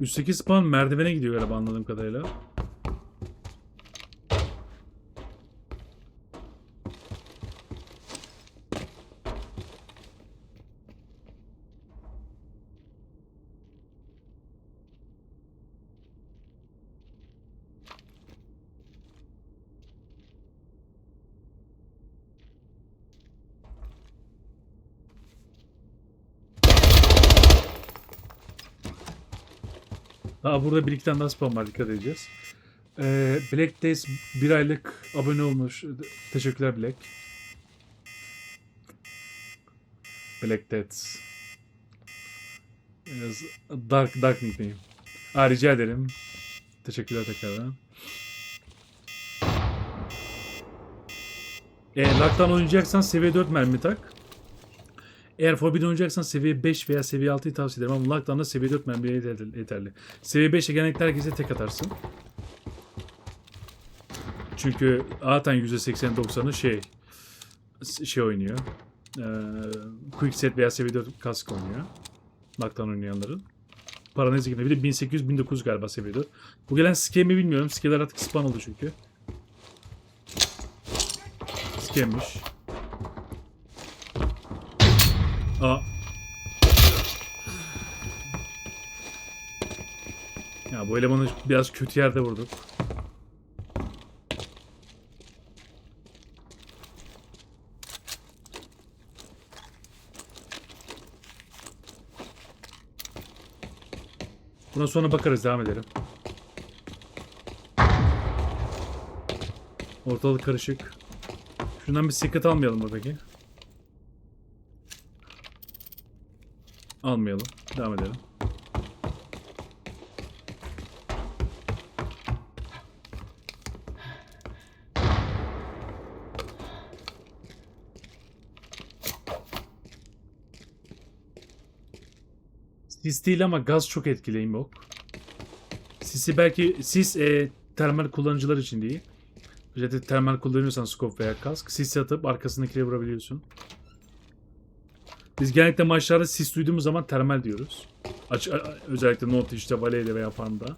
Üstteki spawn merdivene gidiyor galiba anladığım kadarıyla. Daha burada bir iki tane daha spam var dikkat edeceğiz. Ee, Black Days bir aylık abone olmuş. Teşekkürler Black. Black Days. Dark Dark nickname. Aa, rica ederim. Teşekkürler tekrardan. E, Lockdown oynayacaksan seviye 4 mermi tak. Eğer Forbidden oynayacaksan seviye 5 veya seviye 6'yı tavsiye ederim ama Lockdown'da seviye 4 mermiye yeterli. Seviye 5'e genellikle herkese tek atarsın. Çünkü zaten %80-90'ı şey şey oynuyor. Ee, quick set veya seviye 4 kask oynuyor. Lockdown oynayanların. Paranezi gibi bir de 1800-1900 galiba seviye 4. Bu gelen skemi bilmiyorum. Skeler artık spawn oldu çünkü. Skemmiş. Aa. Ya bu elemanı biraz kötü yerde vurduk. Buna sonra bakarız devam edelim. Ortalık karışık. Şundan bir siklet almayalım mı Almayalım. Devam edelim. Sis değil ama gaz çok etkileyim yok. Sisi belki sis e, termal kullanıcılar için değil. Özellikle termal kullanıyorsan scope veya kask sis atıp arkasındakileri vurabiliyorsun. Biz genellikle maçlarda sis duyduğumuz zaman termal diyoruz. Aç, özellikle Note işte Vale'de veya Farm'da.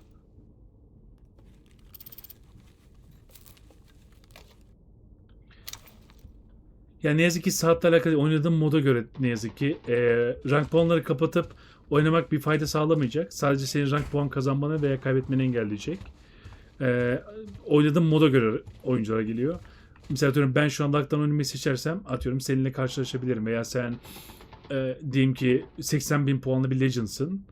Ya ne yazık ki saatle alakalı oynadığım moda göre ne yazık ki e, rank puanları kapatıp oynamak bir fayda sağlamayacak. Sadece senin rank puan kazanmanı veya kaybetmeni engelleyecek. E, oynadığım moda göre oyunculara geliyor. Mesela atıyorum ben şu an Lockdown oynamayı seçersem atıyorum seninle karşılaşabilirim veya sen e, diyeyim ki 80 bin puanlı bir Legends'ın.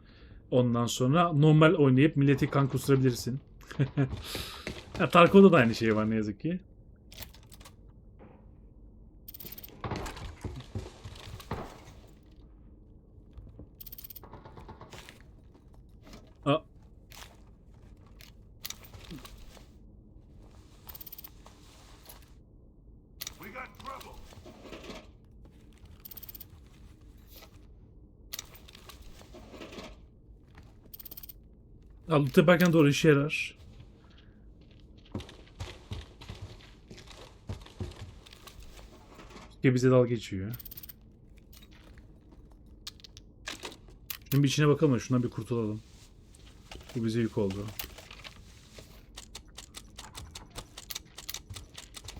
Ondan sonra normal oynayıp milleti kan kusturabilirsin. ya, Tarkov'da da aynı şey var ne yazık ki. Loot yaparken doğru işe yarar. Ya bize dal geçiyor. Şimdi bir içine bakalım da şundan bir kurtulalım. Bu bize yük oldu.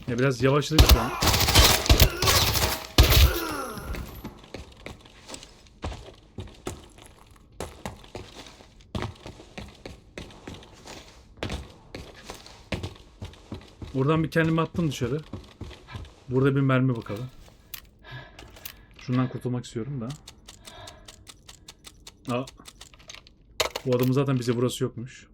Ya biraz yavaşladık şu an. Buradan bir kendimi attım dışarı. Burada bir mermi bakalım. Şundan kurtulmak istiyorum da. Aa. Bu adamın zaten bize burası yokmuş.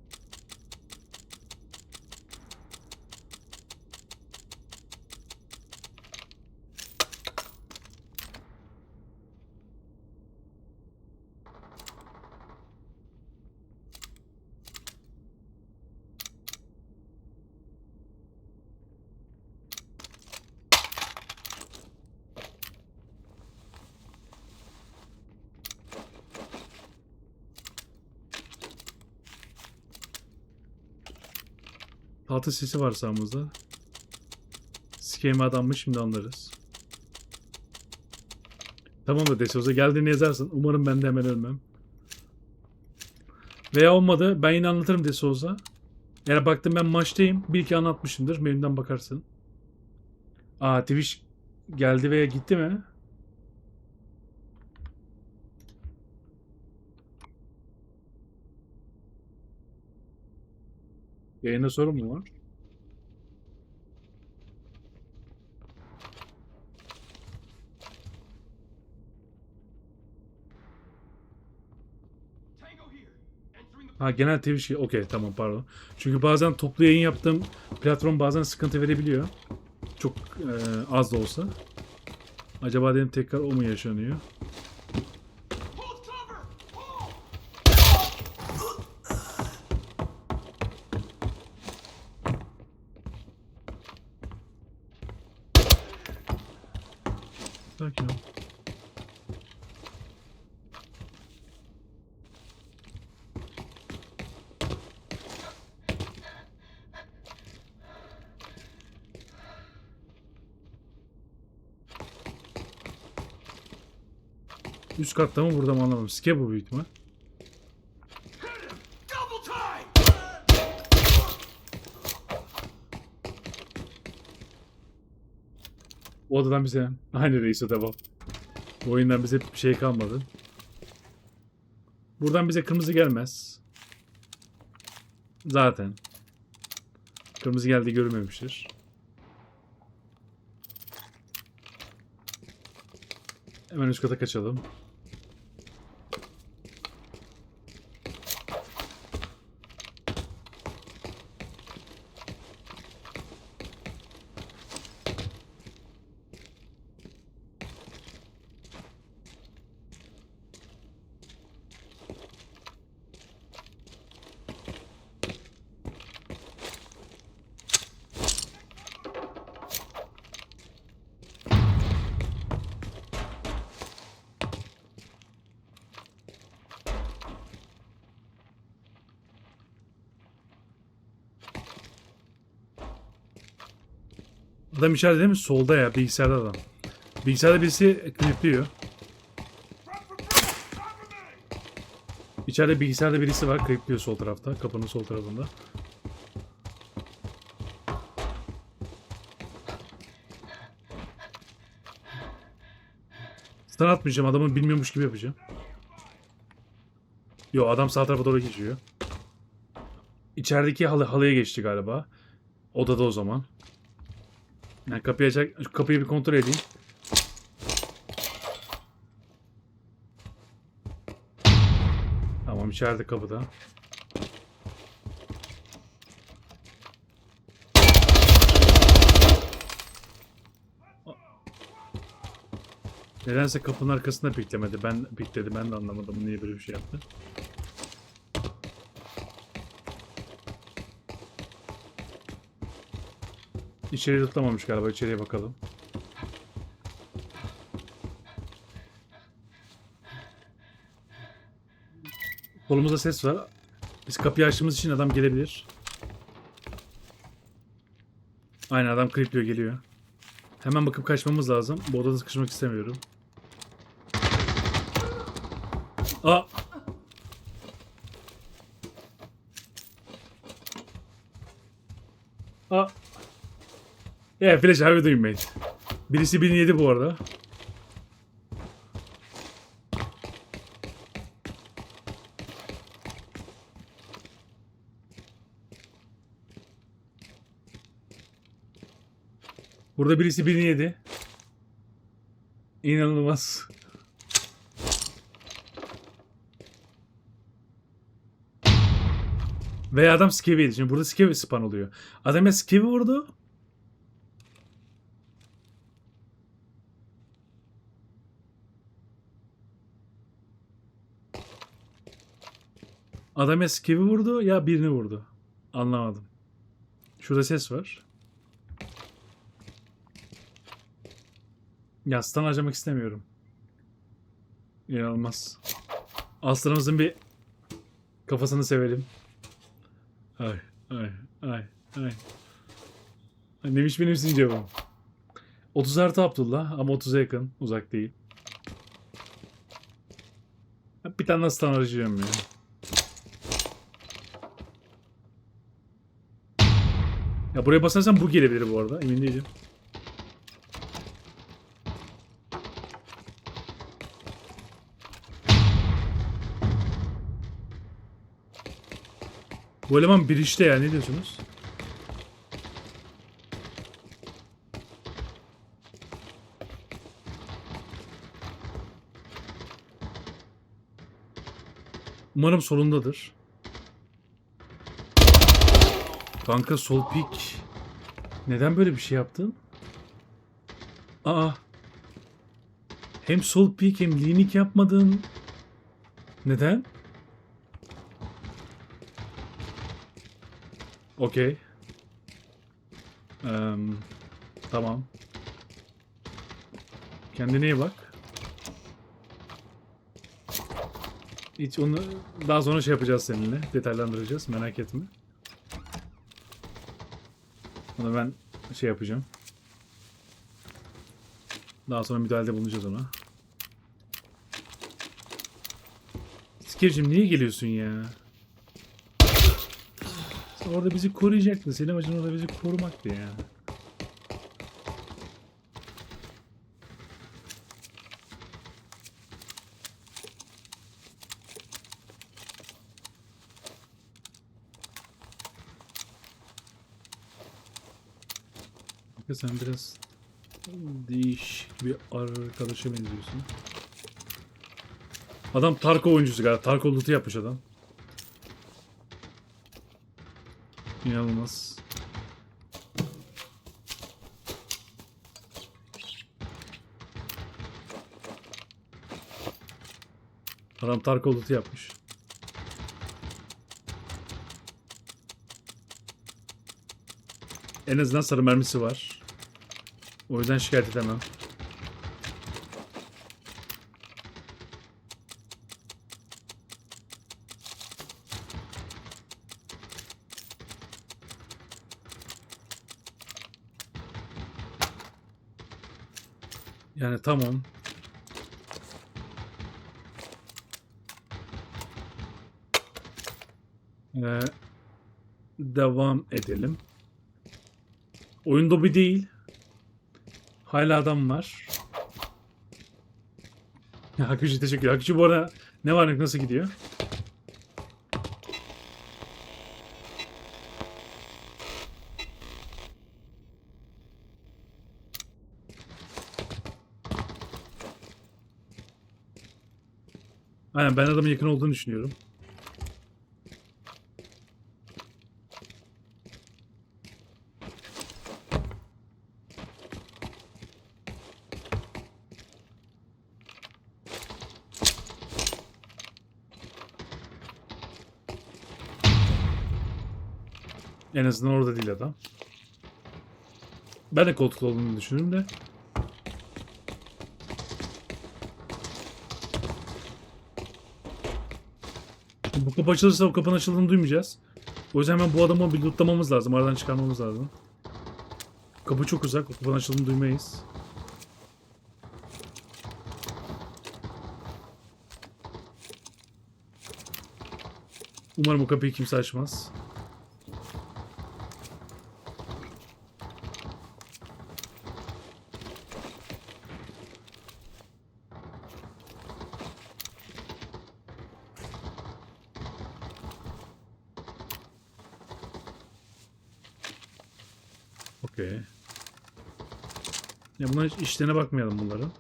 Tahta sesi var sağımızda. sikeyim adammış şimdi anlarız. Tamam da Desoz'a geldiğini yazarsın. Umarım ben de hemen ölmem. Veya olmadı ben yine anlatırım Desoz'a. Eğer baktım ben maçtayım. Bir iki anlatmışımdır. Menüden bakarsın. Aa Twitch geldi veya gitti mi? Yayında sorun mu var? Ha genel Twitch okey tamam pardon. Çünkü bazen toplu yayın yaptığım platform bazen sıkıntı verebiliyor. Çok e, az da olsa. Acaba dedim tekrar o mu yaşanıyor? Sakin ol. Üst katta mı burada mı anlamadım. Ske bu büyük time! O odadan bize aynı reise devam. Bu oyundan bize bir şey kalmadı. Buradan bize kırmızı gelmez. Zaten. Kırmızı geldi görmemiştir. Hemen üst kata kaçalım. Adam içeride değil mi? Solda ya. Bilgisayarda adam. Bilgisayarda birisi klipliyor. İçeride bilgisayarda birisi var. Klipliyor sol tarafta. Kapının sol tarafında. Stun atmayacağım. Adamı bilmiyormuş gibi yapacağım. Yo adam sağ tarafa doğru geçiyor. İçerideki halı, halıya geçti galiba. Odada o zaman. Yani kapıyı açacak, şu kapıyı bir kontrol edeyim. Tamam içeride kapıda. Nedense kapının arkasında piklemedi. Ben pikledi. Ben de anlamadım niye böyle bir şey yaptı. İçeri tutlamamış galiba. İçeriye bakalım. Kolumuzda ses var. Biz kapıyı açtığımız için adam gelebilir. Aynen adam kripliyor geliyor. Hemen bakıp kaçmamız lazım. Bu odada sıkışmak istemiyorum. Aa! Yeah, Flash, how you doing mate? Birisi birini yedi bu arada. Burada birisi birini yedi. İnanılmaz. Ve adam skevi. Şimdi burada skevi spawn oluyor. Adam ya skevi vurdu. Adam ya skevi vurdu ya birini vurdu. Anlamadım. Şurada ses var. Yastan harcamak istemiyorum. İnanılmaz. Aslanımızın bir kafasını sevelim. Ay ay ay ay. ay ne biçim benim sincapım. 30 artı Abdullah ama 30'a yakın. Uzak değil. Bir tane nasıl harcayacağım ya. Ya buraya basarsan bu gelebilir bu arada. Emin değilim. Bu eleman bir işte ya ne diyorsunuz? Umarım solundadır. Kanka sol pik. Neden böyle bir şey yaptın? Aa. Hem sol pik hem linik yapmadın. Neden? Okey. Em, tamam. Kendine iyi bak. Hiç onu daha sonra şey yapacağız seninle. Detaylandıracağız. Merak etme. Onu ben şey yapacağım. Daha sonra müdahalede bulunacağız ona. Skircim niye geliyorsun ya? Sen orada bizi koruyacaktın. Senin amacın orada bizi korumaktı ya. Sen biraz değişik bir arkadaşa benziyorsun. Adam Tarko oyuncusu galiba. Tarko loot'u yapmış adam. İnanılmaz. Adam Tarko loot'u yapmış. En azından sarı mermisi var. O yüzden şikayet edemem. Yani tamam. Ee, devam edelim. Oyun dobi değil. Hala adam var. Hakkıcı teşekkür ederim. Hakkıcı bu arada ne var nasıl gidiyor? Aynen ben adamın yakın olduğunu düşünüyorum. En azından orada değil adam. Ben de koltukta olduğunu düşünüyorum de. Bu kapı açılırsa o kapının açıldığını duymayacağız. O yüzden hemen bu adamı bir lootlamamız lazım. Aradan çıkarmamız lazım. Kapı çok uzak. O kapının açıldığını duymayız. Umarım o kapıyı kimse açmaz. Okey. İşlerine bakmayalım bunların.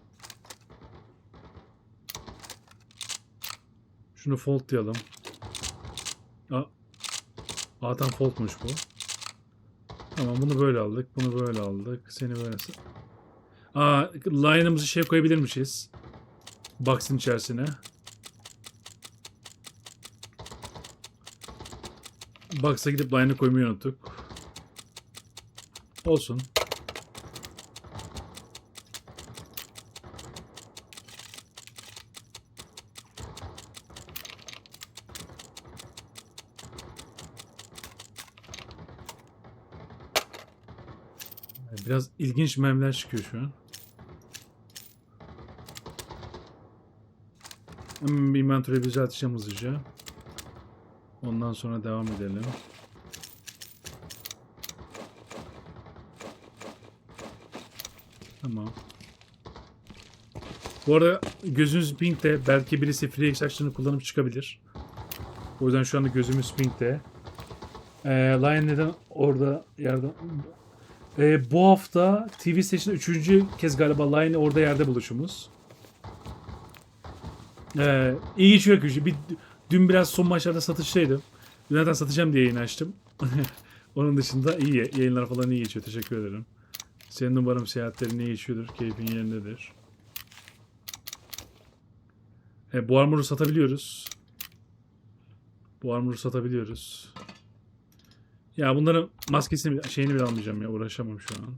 Şunu fold diyelim. Aa, zaten foldmuş bu. Tamam bunu böyle aldık. Bunu böyle aldık. Seni böyle... Aa, line'ımızı şey koyabilirmişiz. Box'ın içerisine. Box'a gidip line'ı koymayı unuttuk. Olsun. Biraz ilginç mermiler çıkıyor şu an. Hemen bir inventory'e düzelteceğim hızlıca. Ondan sonra devam edelim. Tamam. Bu arada gözünüz pinkte. Belki birisi free extraction'ı kullanıp çıkabilir. O yüzden şu anda gözümüz pinkte. Ee, Lion neden orada yerde... Ee, bu hafta TV Station'da üçüncü kez galiba Lion'le orada yerde buluşumuz. Ee, iyi geçiyor gücü. Bir, dün biraz son maçlarda satıştaydım. Zaten satacağım diye yayın açtım. Onun dışında iyi. Yayınlar falan iyi geçiyor. Teşekkür ederim. Senin umarım seyahatlerin iyi geçiyordur. Keyfin yerindedir. E, bu armor'u satabiliyoruz. Bu armor'u satabiliyoruz. Ya bunların maskesini şeyini bile almayacağım ya. Uğraşamam şu an.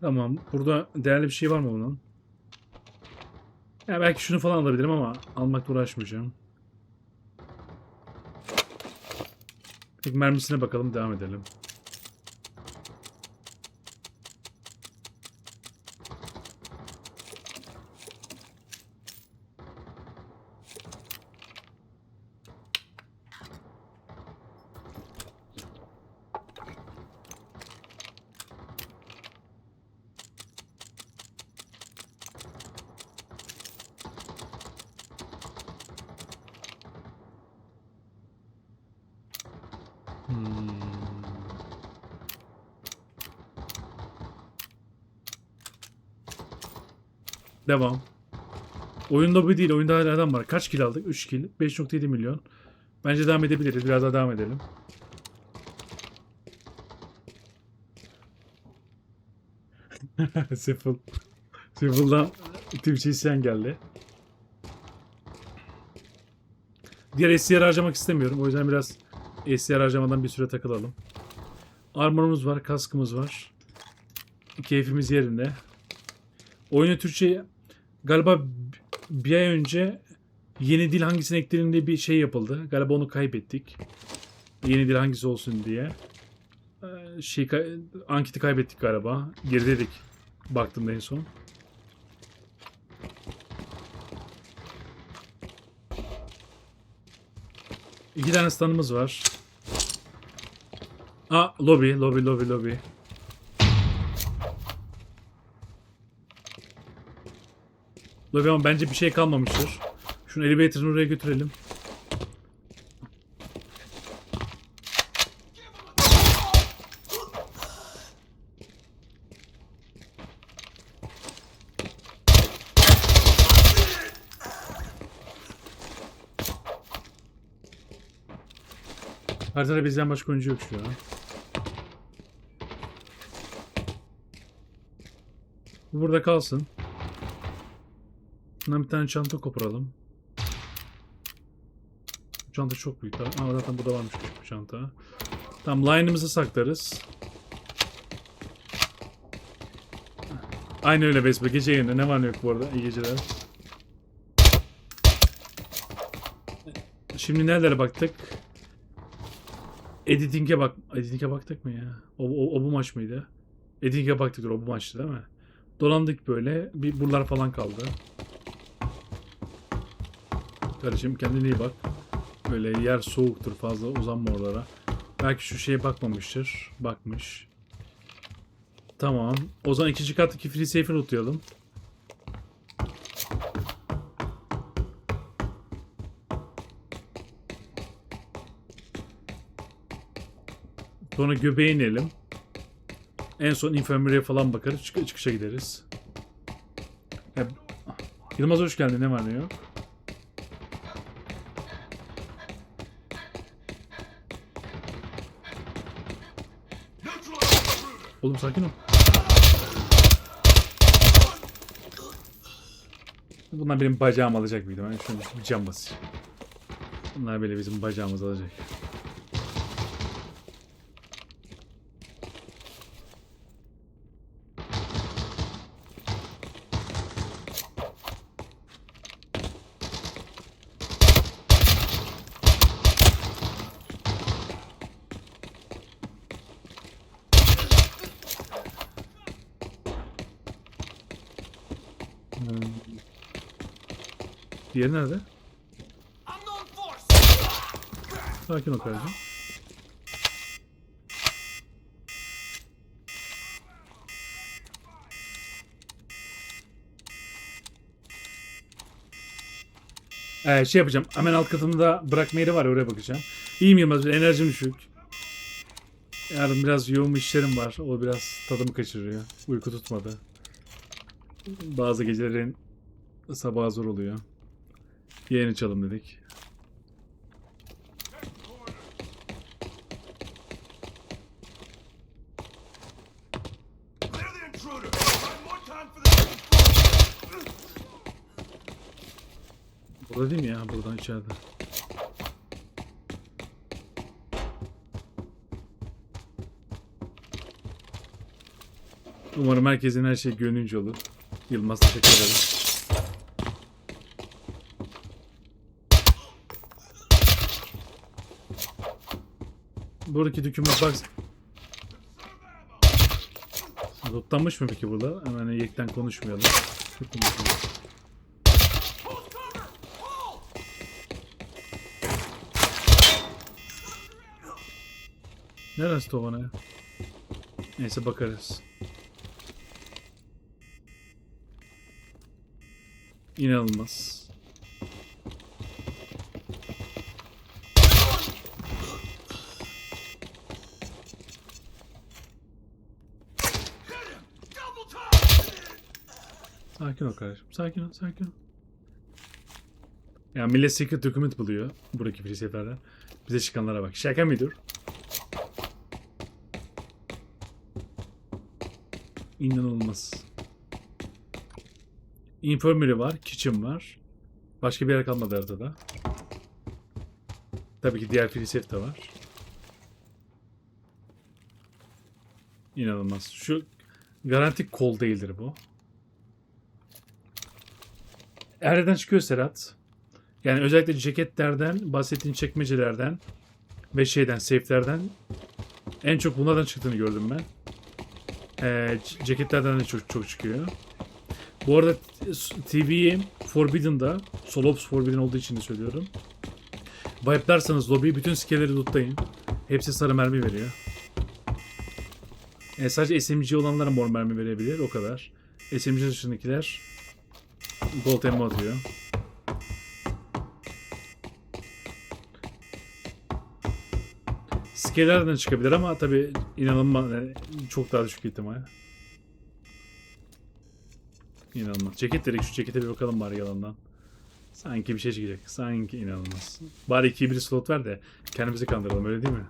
Tamam. Burada değerli bir şey var mı bunun? Ya belki şunu falan alabilirim ama almakla uğraşmayacağım. Peki mermisine bakalım devam edelim. Devam. Oyunda bu değil. Oyunda hala adam var. Kaç kill aldık? 3 kill. 5.7 milyon. Bence devam edebiliriz. Biraz daha devam edelim. Sifil. Sifil'dan Twitch'e isyan geldi. Diğer SCR harcamak istemiyorum. O yüzden biraz SCR harcamadan bir süre takılalım. Armorumuz var, kaskımız var. Keyfimiz yerinde. Oyuna Türkçe galiba bir ay önce yeni dil hangisine ekleyelim diye bir şey yapıldı. Galiba onu kaybettik. Yeni dil hangisi olsun diye. Ee, Şey, anketi kaybettik galiba. Gerideydik. Baktım en son. İki tane standımız var. Aa lobby, lobby, lobby, lobby. Lobby ama bence bir şey kalmamıştır. Şunu elevator'ın oraya götürelim. Haritada bizden başka oyuncu yok şu an. Bu burada kalsın. Bundan bir tane çanta koparalım. Çanta çok büyük. Ama zaten burada varmış küçük bir çanta. Tamam line'ımızı saklarız. Aynı öyle Vespa. Gece yayında. Ne var ne yok bu arada. İyi geceler. Şimdi nerelere baktık? Editing'e bak. Editing'e baktık mı ya? O, o, o bu maç mıydı? Editing'e baktık. O bu maçtı değil mi? Dolandık böyle. Bir buralar falan kaldı. Kardeşim kendine iyi bak. Böyle yer soğuktur fazla uzanma oralara. Belki şu şeye bakmamıştır. Bakmış. Tamam. O zaman ikinci kattaki free safe'i unutlayalım. Sonra göbeğe inelim. En son infirmary'e falan bakarız. Çık çıkışa gideriz. Yılmaz hoş geldin. Ne var ne yok? Oğlum sakin ol. Bunlar benim bacağım alacak mıydı? Ben şunu cam basayım. Bunlar böyle bizim bacağımız alacak. Diğeri nerede? Sakin ol kardeşim. Ee, şey yapacağım. Hemen alt katımda bırakma yeri var. Oraya bakacağım. İyiyim Yılmaz. Enerjim düşük. Yarın biraz yoğun işlerim var. O biraz tadımı kaçırıyor. Uyku tutmadı. Bazı gecelerin sabah zor oluyor. Yayın açalım dedik. Burada değil mi ya? Buradan içeride. Umarım herkesin her şey gönlünce olur. Yılmaz teşekkür ederim. Buradaki dükümüz bak. Lootlanmış mı peki burada? Hemen yekten konuşmayalım. Neresi Tovana ya? Neyse bakarız. İnanılmaz. Sakin ol kardeşim. Sakin ol, sakin ol. Ya millet secret document buluyor. Buradaki felsefelerden. Bize çıkanlara bak. Şaka mıdır? İnanılmaz. Infirmary var, kitchen var. Başka bir yer kalmadı haritada. Tabii ki diğer filisef de var. İnanılmaz. Şu garanti kol değildir bu. Nereden çıkıyor Serhat? Yani özellikle ceketlerden, bahsettiğin çekmecelerden ve şeyden, safe'lerden en çok bunlardan çıktığını gördüm ben. Ee, ceketlerden de çok çok çıkıyor. Bu arada TV Forbidden'da, Solops Forbidden olduğu için de söylüyorum. Wipe'larsanız lobiyi bütün skill'leri lootlayın. Hepsi sarı mermi veriyor. Ee, sadece SMG olanlara mor mermi verebilir, o kadar. SMG dışındakiler Gold ammo atıyor. Skelerden çıkabilir ama tabi inanılmaz yani çok daha düşük ihtimal. İnanılmaz. Ceket dedik şu cekete bir bakalım bari yalandan. Sanki bir şey çıkacak. Sanki inanılmaz. Bari 2 bir slot ver de kendimizi kandıralım öyle değil mi?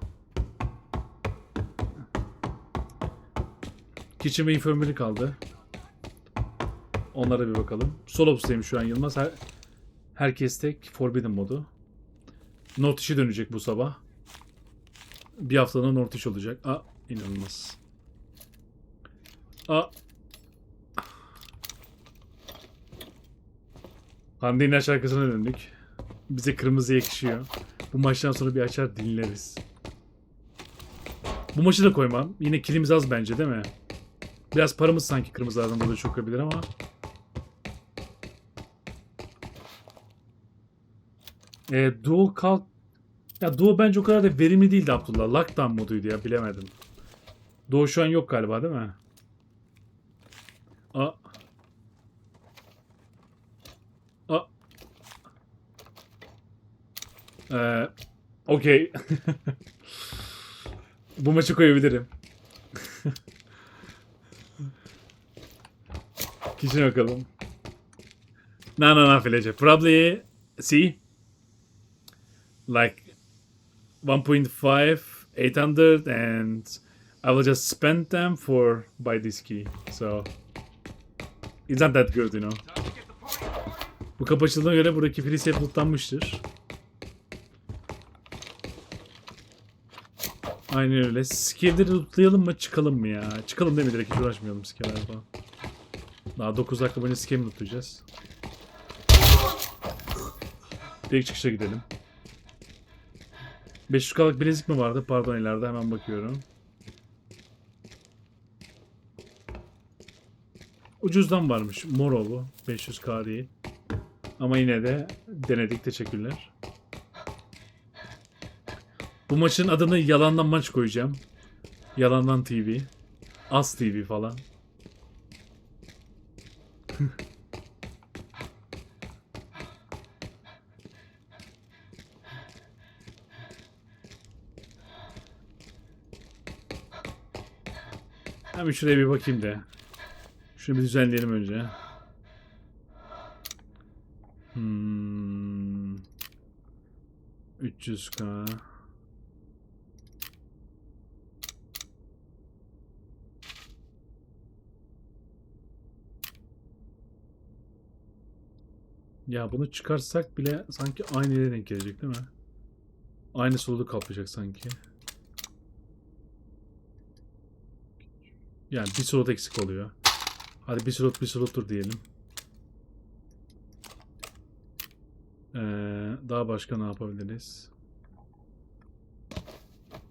Kitchen ve Infirmary kaldı. Onlara bir bakalım. Solops'tayım şu an Yılmaz. Her, herkes tek Forbidden modu. North işi dönecek bu sabah. Bir haftada North iş olacak. Aa inanılmaz. Aa. Hande şarkısına döndük. Bize kırmızı yakışıyor. Bu maçtan sonra bir açar dinleriz. Bu maçı da koymam. Yine kilimiz az bence değil mi? Biraz paramız sanki kırmızılardan dolayı çok olabilir ama. E, Dual Kalk ya Duo bence o kadar da verimli değildi Abdullah. Lockdown moduydu ya bilemedim. Duo şu an yok galiba değil mi? A. A. Ee, Okey. Bu maçı koyabilirim. Kişine bakalım. No, no, no, Felice. Probably, see? Like 1.5, 800 and I will just spend them for buy this key. So it's not that good, you know. Bu kapı göre buradaki set lootlanmıştır. Aynen öyle. Skill'leri lootlayalım mı çıkalım mı ya? Çıkalım değil mi direkt hiç uğraşmayalım skill'lerle falan. Daha 9 dakika boyunca mi lootlayacağız? Direkt çıkışa gidelim. 500k'lık bilezik mi vardı? Pardon ileride hemen bakıyorum. Ucuzdan varmış. Moro bu. 500k değil. Ama yine de denedik. Teşekkürler. Bu maçın adını Yalandan Maç koyacağım. Yalandan TV. As TV falan. Hemen şuraya bir bakayım da. Şunu bir düzenleyelim önce. Hmm. 300k. Ya bunu çıkarsak bile sanki aynı yere denk gelecek değil mi? Aynı soludu kaplayacak sanki. Yani bir slot eksik oluyor. Hadi bir slot bir slottur diyelim. Ee, daha başka ne yapabiliriz?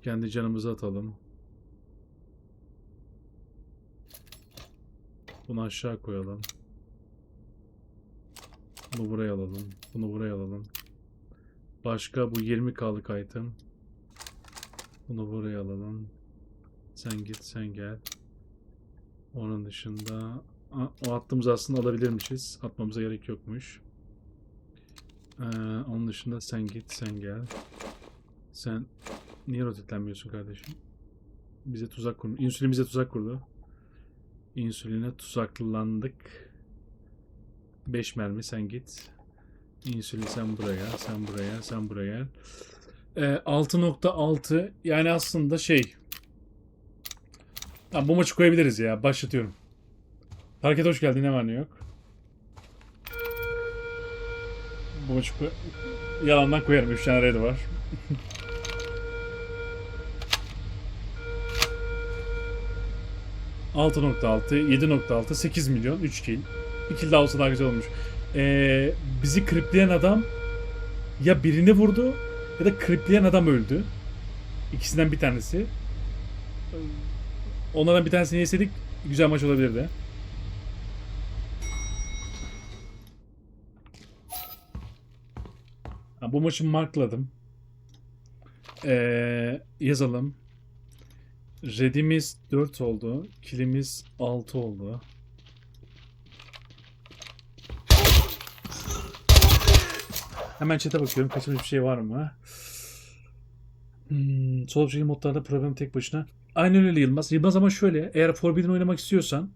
Kendi canımızı atalım. Bunu aşağı koyalım. Bunu buraya alalım. Bunu buraya alalım. Başka bu 20k'lık item. Bunu buraya alalım. Sen git sen gel. Onun dışında o attığımızı aslında alabilirmişiz. Atmamıza gerek yokmuş. Ee, onun dışında sen git sen gel. Sen niye rotetlenmiyorsun kardeşim? Bize tuzak kurdu. İnsülin bize tuzak kurdu. İnsüline tuzaklandık. 5 mermi sen git. İnsülin sen buraya, sen buraya, sen buraya. Ee, 6.6 yani aslında şey. Tamam bu maçı koyabiliriz ya. Başlatıyorum. Hareket hoş geldin. Ne var ne yok. Bu maçı koy... Yalandan koyarım. 3 tane red var. ...6.6, 7.6, 8 milyon, 3 kill. 2 kill daha olsa daha güzel olmuş. Ee, bizi kripleyen adam... ...ya birini vurdu... ...ya da kripleyen adam öldü. İkisinden bir tanesi. Onlardan bir tanesini yeseydik... ...güzel maç olabilirdi. Ha, bu maçı markladım. Ee, yazalım. Red'imiz 4 oldu. Kilimiz 6 oldu. Hemen chat'e bakıyorum. Kaçırmış bir şey var mı? Hmm, sol objektif modlarda problem tek başına. Aynen öyle Yılmaz. Yılmaz ama şöyle. Eğer Forbidden oynamak istiyorsan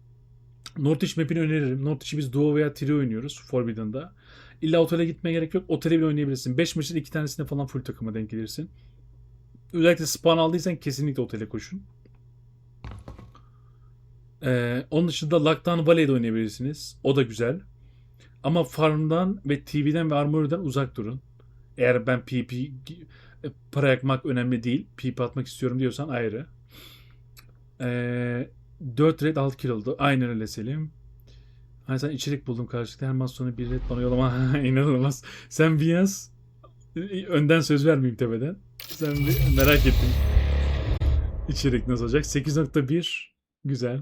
Nordic map'ini öneririm. Nordich'i biz duo veya trio oynuyoruz Forbidden'da. İlla otele gitmeye gerek yok. Otele bile oynayabilirsin. 5 maçın 2 tanesinde falan full takıma denk gelirsin. Özellikle spawn aldıysan kesinlikle otele koşun. Ee, onun dışında Lockdown Valley'de oynayabilirsiniz. O da güzel. Ama farmdan ve TV'den ve armor'dan uzak durun. Eğer ben PP e, para yakmak önemli değil. PP atmak istiyorum diyorsan ayrı. Ee, 4 red 6 kill oldu. Aynen öyle Selim. Hani sen içerik buldum karşılıklı. Her maç sonu bir red bana yollama. İnanılmaz. Sen bir yaz. Önden söz vermeyeyim tepeden. Sen bir merak ettim. İçerik nasıl olacak? 8.1 güzel.